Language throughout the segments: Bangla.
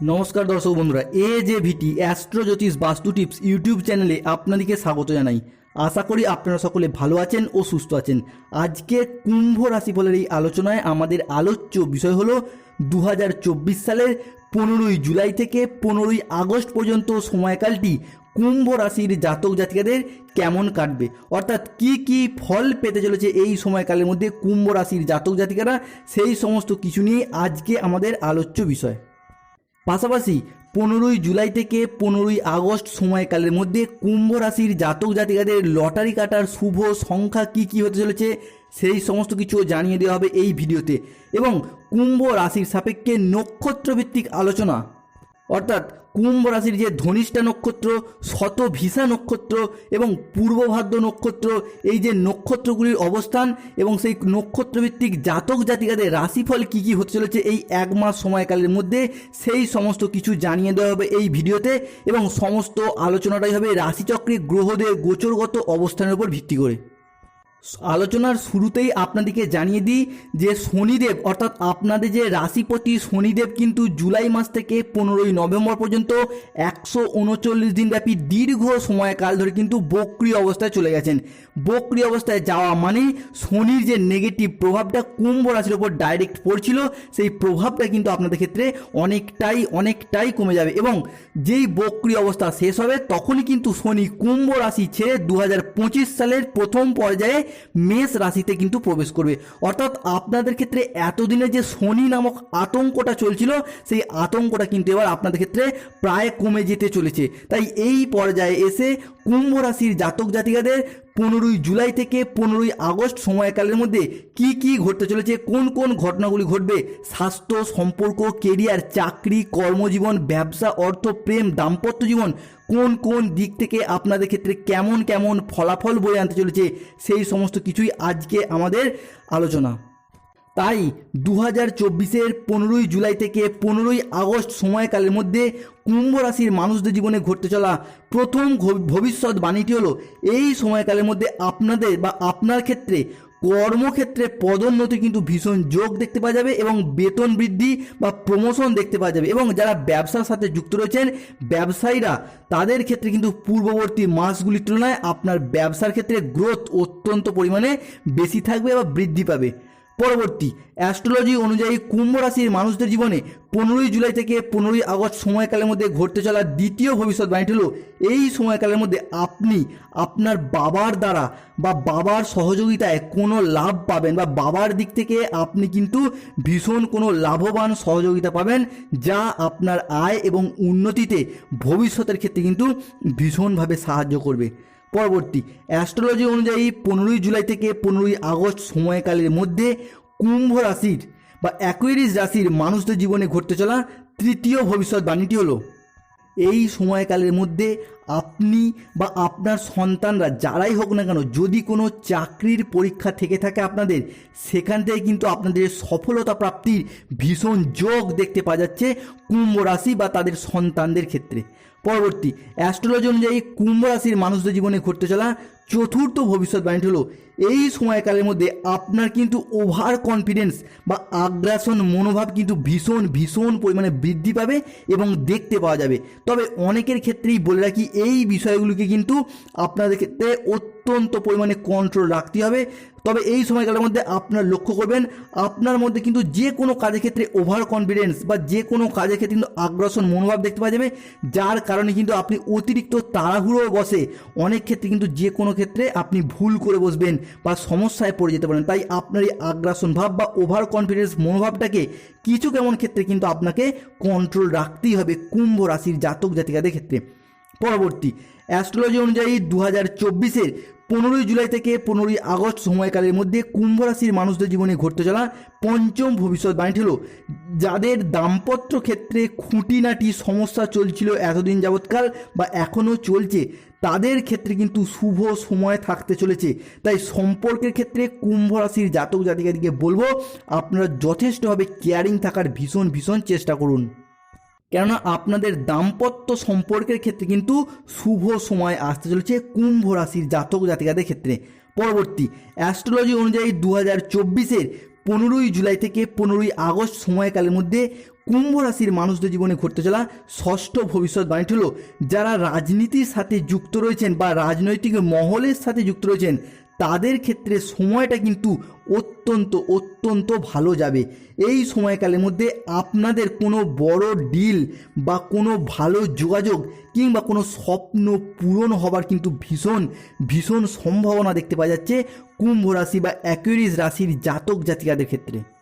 নমস্কার দর্শক বন্ধুরা, এ যে ভিটি অ্যাস্ট্রো জ্যোতিষ বাস্তু টিপস ইউটিউব চ্যানেলে আপনাদেরকে স্বাগত জানাই। আশা করি আপনারা সকলে ভালো আছেন ও সুস্থ আছেন। আজকে কুম্ভ রাশিফলের এই আলোচনায় আমাদের আলোচ্য বিষয় হলো দু সালের পনেরোই জুলাই থেকে পনেরোই আগস্ট পর্যন্ত সময়কালটি কুম্ভ রাশির জাতক জাতিকাদের কেমন কাটবে? অর্থাৎ কি কি ফল পেতে চলেছে এই সময়কালের মধ্যে কুম্ভ রাশির জাতক জাতিকারা? সেই সমস্ত কিছু নিয়ে আজকে আমাদের আলোচ্য বিষয়। পাশাপাশি পনেরোই জুলাই থেকে পনেরোই আগস্ট সময়কালের মধ্যে কুম্ভ রাশির জাতক জাতিকাদের লটারি কাটার শুভ সংখ্যা কি কি হতে চলেছে সেই সমস্ত কিছু জানিয়ে দেওয়া হবে এই ভিডিওতে। এবং কুম্ভ রাশির সাপেক্ষে নক্ষত্রভিত্তিক আলোচনা অর্থাৎ কুম্ভ রাশির যে ধনিষ্ঠা নক্ষত্র শতভিসা নক্ষত্র এবং পূর্বভাদ্র নক্ষত্র, এই যে নক্ষত্রগুলির অবস্থান এবং সেই নক্ষত্রভিত্তিক জাতক জাতিকাদের রাশিফল কী কী হতে চলেছে এই এক মাস সময়কালের মধ্যে, সেই সমস্ত কিছু জানিয়ে দেওয়া হবে এই ভিডিওতে এবং সমস্ত আলোচনাটাই হবে রাশিচক্রে গ্রহদের গোচরগত অবস্থানের উপর ভিত্তি করে। আলোচনার শুরুতেই আপনাদেরকে জানিয়ে দিই যে শনিদেব, অর্থাৎ আপনাদের যে রাশিপতি শনিদেব কিন্তু জুলাই মাস থেকে পনেরোই নভেম্বর পর্যন্ত একশো উনচল্লিশ দিন ব্যাপী দীর্ঘ সময়কাল ধরে কিন্তু বক্রি অবস্থায় চলে গেছেন। বক্রি অবস্থায় যাওয়া মানে শনির যে নেগেটিভ প্রভাবটা কুম্ভ রাশির ওপর ডাইরেক্ট পড়ছিল, সেই প্রভাবটা কিন্তু আপনাদের ক্ষেত্রে অনেকটাই অনেকটাই কমে যাবে এবং যেই বক্রি অবস্থা শেষ হবে, তখনই কিন্তু শনি কুম্ভ রাশি ছেড়ে দু হাজার পঁচিশ সালের প্রথম পর্যায়ে মেষ রাশিতে কিন্তু প্রবেশ করবে। অর্থাৎ আপনাদের ক্ষেত্রে এতদিনে যে শনি নামক আতঙ্কটা চলছিল, সেই আতঙ্কটা কিন্তু এবার আপনাদের ক্ষেত্রে প্রায় কমে যেতে চলেছে। তাই এই পর্যায়ে এসে কুম্ভ রাশির জাতক জাতিকাদের পনেরোই জুলাই থেকে পনেরোই আগস্ট সময়কালের মধ্যে কি কি ঘটতে চলেছে, কোন কোন ঘটনাগুলি ঘটবে, স্বাস্থ্য, সম্পর্ক কেরিয়ার চাকরি, কর্মজীবন, ব্যবসা, অর্থ, প্রেম, দাম্পত্য জীবন, কোন কোন দিক থেকে আপনাদের ক্ষেত্রে কেমন কেমন ফলাফল বয়ে আনতে চলেছে, সেই সমস্ত কিছুই আজকে আমাদের আলোচনা। তাই দু হাজার চব্বিশের পনেরোই জুলাই থেকে পনেরোই আগস্ট সময়কালের মধ্যে কুম্ভ রাশির মানুষদের জীবনে ঘটতে চলা প্রথম ভবিষ্যৎ বাণীটি হলো, এই সময়কালের মধ্যে আপনাদের বা আপনার ক্ষেত্রে কর্মক্ষেত্রে পদোন্নতি কিন্তু ভীষণ যোগ দেখতে পাওয়া যাবে এবং বেতন বৃদ্ধি বা প্রমোশন দেখতে পাওয়া যাবে এবং যারা ব্যবসার সাথে যুক্ত রয়েছেন, ব্যবসায়ীরা তাদের ক্ষেত্রে কিন্তু পূর্ববর্তী মাসগুলির তুলনায় আপনার ব্যবসার ক্ষেত্রে গ্রোথ অত্যন্ত পরিমাণে বেশি থাকবে বা বৃদ্ধি পাবে। পরবর্তী অ্যাস্ট্রোলজি অনুযায়ী কুম্ভ রাশির মানুষদের জীবনে পনেরোই জুলাই থেকে পনেরোই আগস্ট সময়কালের মধ্যে ঘটতে চলা দ্বিতীয় ভবিষ্যৎবাণীটি হলো এই সময়কালের মধ্যে আপনি আপনার বাবার দ্বারা বা বাবার সহযোগিতায় কোনো লাভ পাবেন বা বাবার দিক থেকে আপনি কিন্তু ভীষণ কোনো লাভবান সহযোগিতা পাবেন, যা আপনার আয় এবং উন্নতিতে ভবিষ্যতের ক্ষেত্রে কিন্তু ভীষণভাবে সাহায্য করবে। পরবর্তী অ্যাস্ট্রোলজি অনুযায়ী পনেরোই জুলাই থেকে পনেরোই আগস্ট সময়কালের মধ্যে কুম্ভ রাশির বা অ্যাকুয়ারিস রাশির মানুষদের জীবনে ঘটতে চলা তৃতীয় ভবিষ্যৎবাণীটি হলো এই সময়কালের মধ্যে আপনি বা আপনার সন্তানরা যারাই হোক না কেন, যদি কোনো চাকরির পরীক্ষা থেকে থাকে আপনাদের, সেখান থেকে কিন্তু আপনাদের সফলতা প্রাপ্তির ভীষণ যোগ দেখতে পাওয়া যাচ্ছে কুম্ভ রাশি বা তাদের সন্তানদের ক্ষেত্রে। পরবর্তী, অ্যাস্ট্রোলজি অনুযায়ী কুম্ভ রাশির মানুষদের জীবনে ঘটতে চলা চতুর্থ ভবিষ্যৎবাণীটি হলো এই সময়কালের মধ্যে আপনার কিন্তু ওভার কনফিডেন্স বা আগ্রাসন মনোভাব কিন্তু ভীষণ ভীষণ পরিমাণে বৃদ্ধি পাবে এবং দেখতে পাওয়া যাবে। তবে অনেকের ক্ষেত্রেই বলে রাখি, এই বিষয়গুলিকে কিন্তু আপনাদের ক্ষেত্রে অত্যন্ত পরিমাণে কন্ট্রোল রাখতে হবে। তবে এই সময়কালের মধ্যে আপনার লক্ষ্য করবেন, আপনার মধ্যে কিন্তু যে কোনো কাজের ক্ষেত্রে ওভার কনফিডেন্স বা যে কোনো কাজের ক্ষেত্রে কিন্তু আগ্রাসন মনোভাব দেখতে পাওয়া যাবে, যার কারণে কিন্তু আপনি অতিরিক্ত তাড়াহুড়ো বসে অনেক ক্ষেত্রে কিন্তু যে কোনো ক্ষেত্রে আপনি ভুল করে বসবেন। বা সমস্যায় পড়ে যেতে পারেন। তাই আপনার এই আগ্রাসন ভাব বা ওভার কনফিডেন্স মনোভাবটাকে কিছু কেমন ক্ষেত্রে কিন্তু আপনাকে কন্ট্রোল রাখতেই হবে কুম্ভ রাশির জাতক জাতিকাদের ক্ষেত্রে। পরবর্তী অ্যাস্ট্রোলজি অনুযায়ী দু হাজার চব্বিশের পনেরোই জুলাই থেকে পনেরোই আগস্ট সময়কালের মধ্যে কুম্ভ রাশির মানুষদের জীবনে ঘটতে চলা পঞ্চম ভবিষ্যৎবাণীটি হলো, যাদের দাম্পত্য ক্ষেত্রে খুঁটিনাটি সমস্যা চলছিল এতদিন যাবৎকাল বা এখনও চলছে, তাদের ক্ষেত্রে কিন্তু শুভ সময় থাকতে চলেছে। তাই সম্পর্কের ক্ষেত্রে কুম্ভ রাশির জাতক জাতিকাদিকে বলব, আপনারা যথেষ্টভাবে কেয়ারিং থাকার ভীষণ ভীষণ চেষ্টা করুন। কেননা আপনাদের দাম্পত্য সম্পর্কের ক্ষেত্রে কিন্তু শুভ সময় আসতে চলেছে কুম্ভ রাশির জাতক জাতিকাদের ক্ষেত্রে। পরবর্তী অ্যাস্ট্রোলজি অনুযায়ী দু হাজার চব্বিশের পনেরোই জুলাই থেকে পনেরোই আগস্ট সময়কালের মধ্যে কুম্ভ রাশির মানুষদের জীবনে ঘটতে চলা ষষ্ঠ ভবিষ্যৎবাণীটি হল, যারা রাজনীতির সাথে যুক্ত রয়েছেন বা রাজনৈতিক মহলের সাথে যুক্ত রয়েছেন তাদের ক্ষেত্রে সময়টা কিন্তু অত্যন্ত অত্যন্ত ভালো যাবে। এই সময়কালের মধ্যে আপনাদের কোনো বড় ডিল বা কোনো ভালো যোগাযোগ কিংবা কোনো স্বপ্ন পূরণ হবার কিন্তু ভীষণ ভীষণ সম্ভাবনা দেখতে পাওয়া যাচ্ছে কুম্ভ রাশি বা অ্যাকুরিস রাশির জাতক জাতিকাদের ক্ষেত্রে।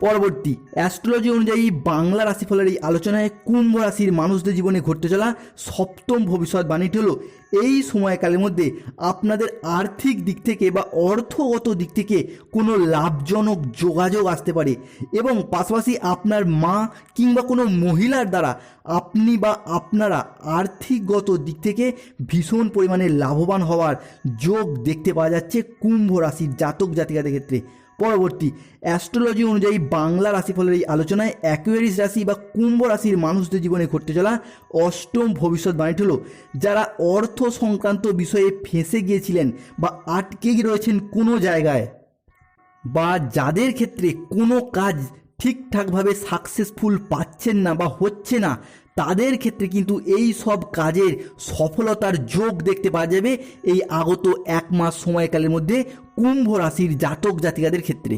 পরবর্তী অ্যাস্ট্রোলজি অনুযায়ী বাংলা রাশিফলের এই আলোচনায় কুম্ভ রাশির মানুষদের জীবনে ঘটতে চলা সপ্তম ভবিষ্যৎবাণীটি হলো, এই সময়কালের মধ্যে আপনাদের আর্থিক দিক থেকে বা অর্থগত দিক থেকে কোনো লাভজনক যোগাযোগ আসতে পারে এবং পাশাপাশি আপনার মা কিংবা কোনো মহিলার দ্বারা আপনি বা আপনারা আর্থিকগত দিক থেকে ভীষণ পরিমাণে লাভবান হওয়ার যোগ দেখতে পাওয়া যাচ্ছে কুম্ভ রাশির জাতক জাতিকাদের ক্ষেত্রে। পরবর্তী অ্যাস্ট্রোলজি অনুযায়ী বাংলা রাশিফলের এই আলোচনায় অ্যাকুয়ারিস রাশি বা কুম্ভ রাশির মানুষদের জীবনে ঘটতে চলা অষ্টম ভবিষ্যৎবাণীটি হলো, যারা অর্থ সংক্রান্ত বিষয়ে ফেঁসে গিয়েছিলেন বা আটকে রয়েছেন কোনো জায়গায় বা যাদের ক্ষেত্রে কোনো কাজ ঠিকঠাকভাবে সাকসেসফুল পাচ্ছেন না বা হচ্ছে না তাদের ক্ষেত্রে কিন্তু এই সব কাজের সফলতার যোগ দেখতে পাওয়া যাবে এই আগত এক মাস সময়কালের মধ্যে কুম্ভ রাশির জাতক জাতিকাদের ক্ষেত্রে।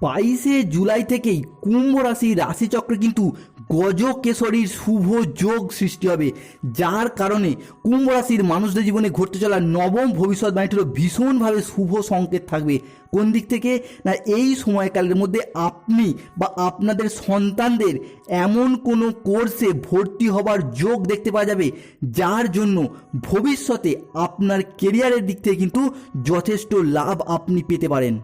বাইশে জুলাই থেকেই কুম্ভ রাশি রাশিচক্র কিন্তু গজকেশরীর শুভ যোগ সৃষ্টি হবে, যার কারণে কুম্ভ রাশির মানুষদের জীবনে ঘটতে চলা নবম ভবিষ্যৎবাণীটি হলো ভীষণভাবে শুভ সংকেত থাকবে। কোন দিক থেকে? না, এই সময়কালের মধ্যে আপনি বা আপনাদের সন্তানদের এমন কোনো কোর্সে ভর্তি হবার যোগ দেখতে পাওয়া যাবে, যার জন্য ভবিষ্যতে আপনার কেরিয়ারের দিক থেকে কিন্তু যথেষ্ট লাভ আপনি পেতে পারেন।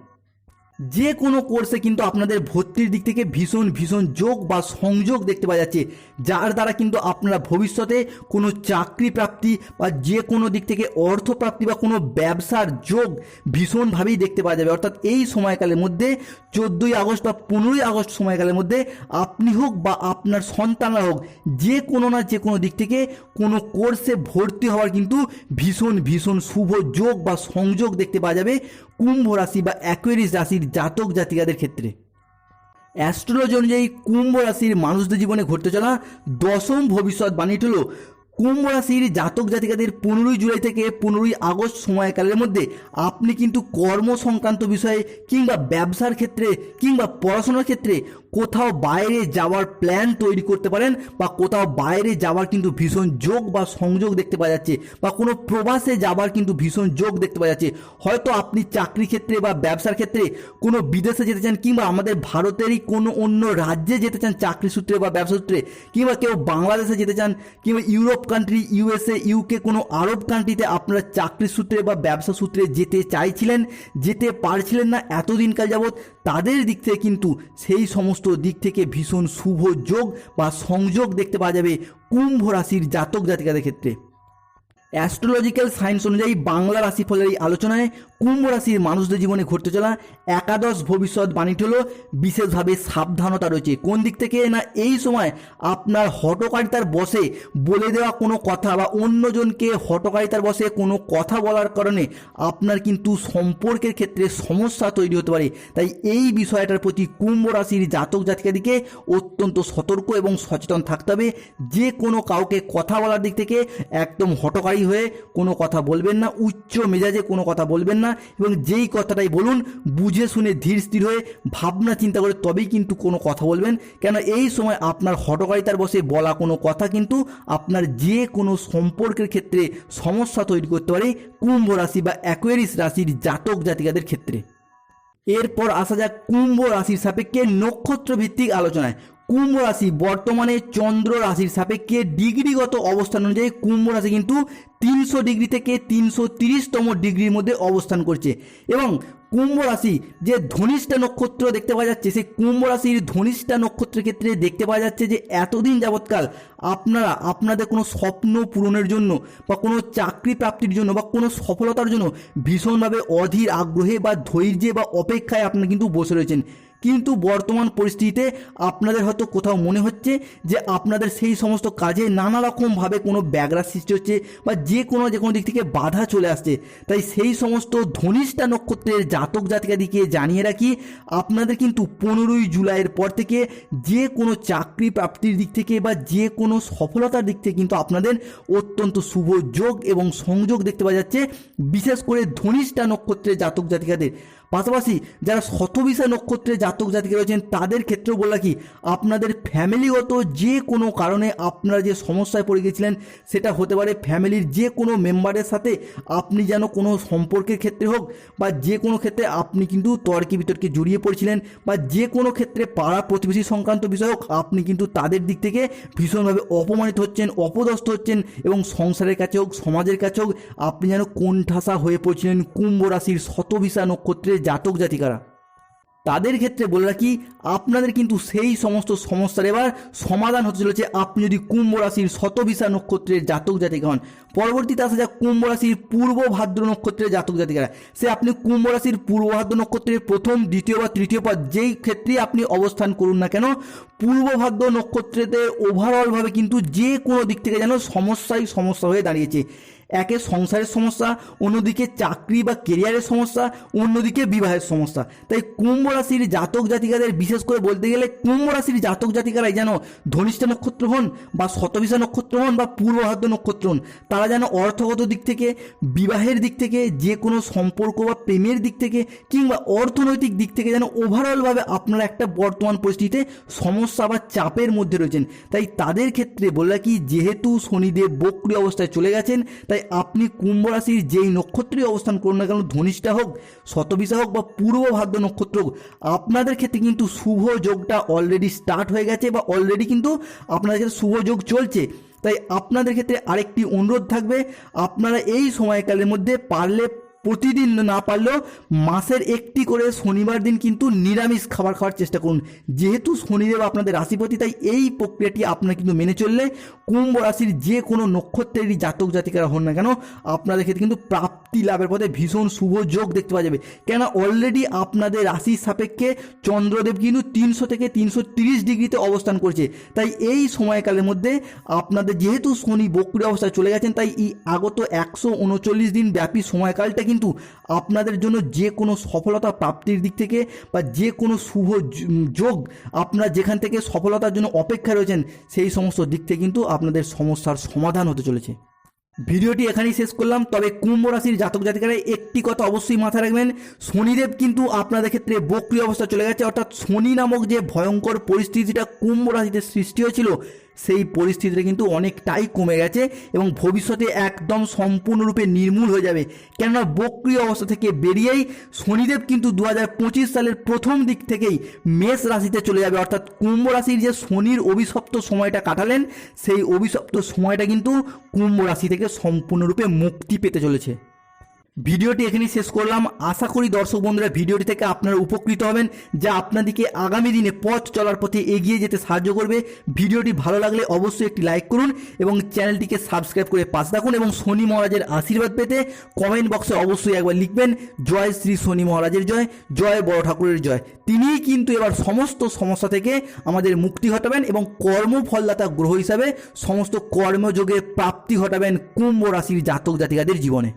যে কোনো কোর্সে কিন্তু আপনাদের ভর্তির দিক থেকে ভীষণ ভীষণ যোগ বা সংযোগ দেখতে পাওয়া যাচ্ছে, যার দ্বারা কিন্তু আপনারা ভবিষ্যতে কোনো চাকরি প্রাপ্তি বা যে কোনো দিক থেকে অর্থ প্রাপ্তি বা কোনো ব্যবসার যোগ ভীষণভাবেই দেখতে পাওয়া যাবে। অর্থাৎ এই সময়কালের মধ্যে, চোদ্দোই আগস্ট বা পনেরোই আগস্ট সময়কালের মধ্যে আপনি হোক বা আপনার সন্তানরা হোক, যে কোনো না যে কোনো দিক থেকে কোনো কোর্সে ভর্তি হওয়ার কিন্তু ভীষণ ভীষণ শুভ যোগ বা সংযোগ দেখতে পাওয়া যাবে। কুম্ভ রাশি বা অ্যাকুয়ারিস রাশির জাতক জাতিকাদের ক্ষেত্রে। অ্যাস্ট্রোলজি অনুযায়ী কুম্ভ রাশির মানুষদের জীবনে ঘটতে চলা দশম ভবিষ্যৎ বাণীটি হলো কুম্ভ রাশির জাতক জাতিকাদের পনেরোই জুলাই থেকে পনেরোই আগস্ট সময়কালের মধ্যে আপনি কিন্তু কর্ম সংক্রান্ত বিষয়ে কিংবা ব্যবসার ক্ষেত্রে কিংবা পড়াশোনার ক্ষেত্রে কোথাও বাইরে যাওয়ার প্ল্যান তৈরি করতে পারেন বা কোথাও বাইরে যাওয়ার কিন্তু ভীষণ যোগ বা সংযোগ দেখতে পাওয়া যাচ্ছে বা কোনো প্রবাসে যাওয়ার কিন্তু ভীষণ যোগ দেখতে পাওয়া যাচ্ছে। হয়তো আপনি চাকরি ক্ষেত্রে বা ব্যবসার ক্ষেত্রে কোনো বিদেশে যেতে চান কিংবা আমাদের ভারতেরই কোনো অন্য রাজ্যে যেতে চান চাকরি সূত্রে বা ব্যবসা সূত্রে কিংবা কেউ বাংলাদেশে যেতে চান কিংবা ইউরোপ কান্ট্রি ইউএসএ ইউকে কোনো আরব কান্ট্রিতে আপনারা চাকরি সূত্রে বা ব্যবসা সূত্রে যেতে চাইছিলেন, যেতে পারছিলেন না এতদিনকাল যাবৎ, তাদের দিক থেকে কিন্তু সেই সমস্ত দিক থেকে ভীষণ শুভ যোগ বা সংযোগ দেখতে পাওয়া যাবে কুম্ভ রাশির জাতক জাতিকাদের ক্ষেত্রে। অ্যাস্ট্রোলজিক্যাল সায়েন্স অনুযায়ী বাংলা রাশিফলের এই আলোচনায় কুম্ভ রাশির মানুষদের জীবনে ঘটতে চলা একাদশ ভবিষ্যৎ বাণীটি হলো বিশেষভাবে সাবধানতা রয়েছে। কোন দিক থেকে না এই সময় আপনার হটকারিতার বসে বলে দেওয়া কোনো কথা বা অন্যজনকে হটকারিতার বসে কোনো কথা বলার কারণে আপনার কিন্তু সম্পর্কের ক্ষেত্রে সমস্যা তৈরি হতে পারে। তাই এই বিষয়টার প্রতি কুম্ভ রাশির জাতক জাতিকাদিকে অত্যন্ত সতর্ক এবং সচেতন থাকতে হবে। যে কোনো কাউকে কথা বলার দিক থেকে একদম হটকারী হয়ে কোনো কথা বলবেন না, উচ্চ মেজাজে কোনো কথা বলবেন না এবং যেই কথাটাই বলুন, বুঝে শুনে ধীর স্থির হয়ে ভাবনা চিন্তা করে তবেই কিন্তু কোনো কথা বলবেন। কেন এই সময় আপনার হটকারিতার বসে বলা কোনো কথা কিন্তু আপনার যে কোনো সম্পর্কের ক্ষেত্রে সমস্যা তৈরি করতে পারে কুম্ভ রাশি বা অ্যাকোয়ারিস রাশির জাতক জাতিকাদের ক্ষেত্রে। এরপর আসা যাক কুম্ভ রাশির সাপেক্ষে নক্ষত্র ভিত্তিক আলোচনায়। কুম্ভ রাশি, বর্তমানে চন্দ্র রাশির সাপেক্ষে ডিগ্রিগত অবস্থান অনুযায়ী কুম্ভ রাশি কিন্তু তিনশো ডিগ্রি থেকে তিনশো তিরিশতম ডিগ্রির মধ্যে অবস্থান করছে। এবং কুম্ভ রাশি যে ধনিষ্ঠা নক্ষত্র দেখতে পাওয়া যাচ্ছে, সেই কুম্ভ রাশির ধনিষ্ঠা নক্ষত্রের ক্ষেত্রে দেখতে পাওয়া যাচ্ছে যে এতদিন যাবৎকাল আপনারা, আপনাদের কোনো স্বপ্ন পূরণের জন্য বা কোনো চাকরি প্রাপ্তির জন্য বা কোনো সফলতার জন্য ভীষণভাবে অধীর আগ্রহে বা ধৈর্যে বা অপেক্ষায় আপনারা কিন্তু বসে রয়েছেন। কিন্তু বর্তমান পরিস্থিতিতে আপনাদের হয়তো কোথাও মনে হচ্ছে যে আপনাদের সেই সমস্ত কাজে নানা রকমভাবে কোনো ব্যাগরা সৃষ্টি হচ্ছে বা যে কোনো যে কোনো দিক থেকে বাধা চলে আসছে। তাই সেই সমস্ত ধনিষ্ঠা নক্ষত্রের জাতক জাতিকাদিকে জানিয়ে রাখি, আপনাদের কিন্তু পনেরোই জুলাইয়ের পর থেকে যে কোনো চাকরি প্রাপ্তির দিক থেকে বা যে কোনো সফলতার দিক থেকে কিন্তু আপনাদের অত্যন্ত শুভ যোগ এবং সংযোগ দেখতে পাওয়া যাচ্ছে, বিশেষ করে ধনিষ্ঠা নক্ষত্রের জাতক জাতিকাদের। পাশাপাশি যারা শতবিশা নক্ষত্রের জাতক জাতিকে রয়েছেন, তাদের ক্ষেত্রেও বলে রাখি আপনাদের ফ্যামিলিগত যে কোনো কারণে আপনারা যে সমস্যায় পড়ে গেছিলেন সেটা হতে পারে ফ্যামিলির যে কোনো মেম্বারের সাথে আপনি যেন কোনো সম্পর্কের ক্ষেত্রে হোক বা যে কোনো ক্ষেত্রে আপনি কিন্তু তর্কে বিতর্কে জড়িয়ে পড়েছিলেন বা যে কোনো ক্ষেত্রে পাড়া প্রতিবেশী সংক্রান্ত বিষয় হোক, আপনি কিন্তু তাদের দিক থেকে ভীষণভাবে অপমানিত হচ্ছেন, অপদস্থ হচ্ছেন এবং সংসারের কাছে হোক, সমাজের কাছে হোক, আপনি যেন কোণঠাসা হয়ে পড়ছিলেন, কুম্ভ রাশির শতবিশা নক্ষত্রের জাতক জাতিকারা। তাদের ক্ষেত্রে বলে রাখি, আপনাদের কিন্তু সেই সমস্ত সমস্যার এবার সমাধান হতে চলেছে। আপনি যদি কুম্ভ রাশির শতবিশা নক্ষত্রের জাতক জাতিকা হন, পরবর্তীতে আসা যাক কুম্ভ রাশির পূর্ব ভাদ্র নক্ষত্রের জাতক জাতিকারা। সে আপনি কুম্ভ রাশির পূর্ব ভাদ্র নক্ষত্রের প্রথম, দ্বিতীয় বা তৃতীয় পদ যেই ক্ষেত্রেই আপনি অবস্থান করুন না কেন, পূর্ব ভাদ্র নক্ষত্রেতে ওভারঅলভাবে কিন্তু যে কোনো দিক থেকে যেন সমস্যাই সমস্যা হয়ে দাঁড়িয়েছে। একে সংসারের সমস্যা, অন্যদিকে চাকরি বা কেরিয়ারের সমস্যা, অন্যদিকে বিবাহের সমস্যা। তাই কুম্ভ রাশির জাতক জাতিকাদের বিশেষ করে বলতে গেলে কুম্ভ রাশির জাতক জাতিকারাই যেন ধনিষ্ঠা নক্ষত্র হন বা শতবিশা নক্ষত্র হন বা পূর্বভাদ্র নক্ষত্র হন, তারা যেন অর্থগত দিক থেকে, বিবাহের দিক থেকে যে কোনো সম্পর্ক বা প্রেমের দিক থেকে কিংবা অর্থনৈতিক দিক থেকে যেন ওভারঅলভাবে আপনারা একটা বর্তমান পরিস্থিতিতে সমস্যা বা চাপের মধ্যে রয়েছেন। তাই তাদের ক্ষেত্রে বলে রাখি, যেহেতু শনিদেব বক্রি অবস্থায় চলে গেছেন, তাই আপনি কুম্ভ রাশির যেই নক্ষত্রে অবস্থান করুন না কেন, ধনিষ্ঠা হোক, শতবিশা হোক বা পূর্ব ভাদ্র নক্ষত্র হোক, আপনাদের ক্ষেত্রে কিন্তু শুভ যোগটা অলরেডি স্টার্ট হয়ে গেছে বা অলরেডি কিন্তু আপনাদের ক্ষেত্রে শুভ যোগ চলছে। তাই আপনাদের ক্ষেত্রে আরেকটি অনুরোধ থাকবে, আপনারা এই সময়কালের মধ্যে পারলে প্রতিদিন না পারলেও মাসের একটি করে শনিবার দিন কিন্তু নিরামিষ খাবার খাওয়ার চেষ্টা করুন। যেহেতু শনিদেব আপনাদের রাশিপতি, তাই এই প্রক্রিয়াটি আপনারা কিন্তু মেনে চললে কুম্ভ রাশির যে কোনো নক্ষত্রেরই জাতক জাতিকারা হন না কেন, আপনাদের ক্ষেত্রে কিন্তু প্রাপ্তি লাভের পথে ভীষণ শুভ যোগ দেখতে পাওয়া যাবে। কেন অলরেডি আপনাদের রাশির সাপেক্ষে চন্দ্রদেব কিন্তু তিনশো থেকে তিনশো তিরিশ ডিগ্রিতে অবস্থান করছে। তাই এই সময়কালের মধ্যে আপনাদের যেহেতু শনি বক্রি অবস্থায় চলে গেছেন, তাই এই আগত একশো উনচল্লিশ দিন ব্যাপী সময়কালটা কিন্তু আপনাদের জন্য যে কোনো সফলতা প্রাপ্তির দিক থেকে বা যে কোনো শুভ যোগ আপনারা যেখান থেকে সফলতার জন্য অপেক্ষা রয়েছেন, সেই সমস্ত দিক থেকে কিন্তু আপনাদের সমস্যার সমাধান হতে চলেছে। ভিডিওটি এখানেই শেষ করলাম। তবে কুম্ভ রাশির জাতক জাতিকারা একটি কথা অবশ্যই মাথায় রাখবেন, শনিদেব কিন্তু আপনাদের ক্ষেত্রে বক্রি অবস্থা চলে গেছে। অর্থাৎ শনি নামক যে ভয়ঙ্কর পরিস্থিতিটা কুম্ভ রাশিতে সৃষ্টি হয়েছিল সেই পরিস্থিতিটা কিন্তু অনেকটাই কমে গেছে এবং ভবিষ্যতে একদম সম্পূর্ণরূপে নির্মূল হয়ে যাবে। কেননা বক্রিয় অবস্থা থেকে বেরিয়েই শনিদেব কিন্তু দু হাজার পঁচিশ সালের প্রথম দিক থেকেই মেষ রাশিতে চলে যাবে। অর্থাৎ কুম্ভ রাশির যে শনির অভিশপ্ত সময়টা কাটালেন, সেই অভিশপ্ত সময়টা কিন্তু কুম্ভ রাশি থেকে সম্পূর্ণরূপে মুক্তি পেতে চলেছে। ভিডিওটি এখানেই শেষ করলাম। আশা করি দর্শক বন্ধুরা ভিডিওটি থেকে আপনারা উপকৃত হবেন, যা আপনাদেরকে আগামী দিনে পথ চলার পথে এগিয়ে যেতে সাহায্য করবে। ভিডিওটি ভালো লাগলে অবশ্যই একটি লাইক করুন এবং চ্যানেলটিকে সাবস্ক্রাইব করে পাশে থাকুন এবং শনি মহারাজের আশীর্বাদ পেতে কমেন্ট বক্সে অবশ্যই একবার লিখবেন, জয় শ্রী শনি মহারাজের জয় জয় বড় ঠাকুরের জয়। তিনিই কিন্তু এবার সমস্ত সমস্যা থেকে আমাদের মুক্তি ঘটাবেন এবং কর্মফলদাতা গ্রহ হিসাবে সমস্ত কর্মযোগের প্রাপ্তি ঘটাবেন কুম্ভ রাশির জাতক জাতিকাদের জীবনে।